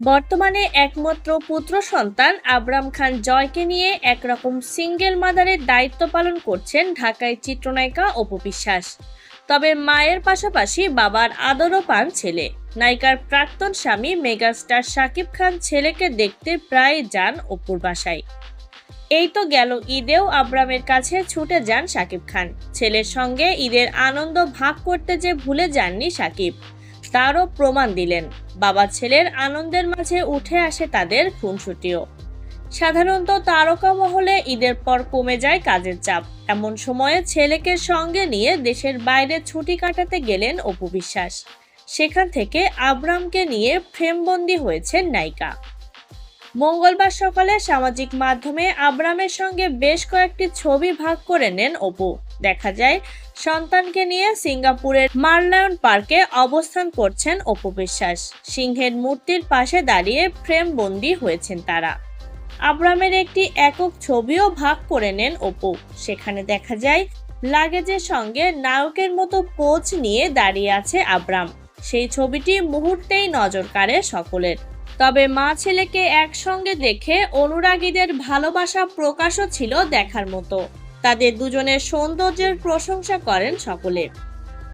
বর্তমানে একমাত্র পুত্র সন্তান আবরাম খান জয়কে নিয়ে একরকম সিঙ্গেল মাদারের দায়িত্ব পালন করছেন ঢাকায় চিত্রনায়িকা অপু বিশ্বাস। তবে মায়ের পাশাপাশি বাবার আদরও পান ছেলে। নায়িকার প্রাক্তন স্বামী মেগাস্টার শাকিব খান ছেলেকে দেখতে প্রায় যান অপুর বাসায়। এই তো গেল ঈদেও আবরামের কাছে ছুটে যান শাকিব খান। ছেলের সঙ্গে ঈদের আনন্দ ভাগ করতে যে ভুলে যাননি শাকিব। তারও প্রমাণ দিলেন। বাবা ছেলের আনন্দের মাঝে উঠে আসে তাদের খুনসুটিও। সাধারণত তারকা মহলে ঈদের পর কমে যায় কাজের চাপ। এমন সময়ে ছেলেকে সঙ্গে নিয়ে দেশের বাইরে ছুটি কাটাতে গেলেন অপু বিশ্বাস। সেখান থেকে আবরামকে নিয়ে ফ্রেমবন্দি হয়েছেন নায়িকা। মঙ্গলবার সকালে সামাজিক মাধ্যমে আবরামের সঙ্গে বেশ কয়েকটি ছবি ভাগ করে নেন অপু। দেখা যায়। সন্তানকে নিয়ে সিঙ্গাপুরের মারলায়ন পার্কে অবস্থান করছেন অপু বিশ্বাস। সিংহের মূর্তির পাশে দাঁড়িয়ে ফ্রেম বন্দি হয়েছেন তারা। আব্রামের একটি একক ছবিও ভাগ করে নেন অপু। সেখানে দেখা যায়, লাগেজের সঙ্গে নায়কের মতো পোজ নিয়ে দাঁড়িয়ে আছে আব্রাম। সেই ছবিটি মুহূর্তেই নজর কাড়ে সকলের। তবে মা ছেলেকে একসঙ্গে দেখে অনুরাগীদের ভালোবাসা প্রকাশও ছিল দেখার মতো। তাদের দুজনের সৌন্দর্যের প্রশংসা করেন সকলে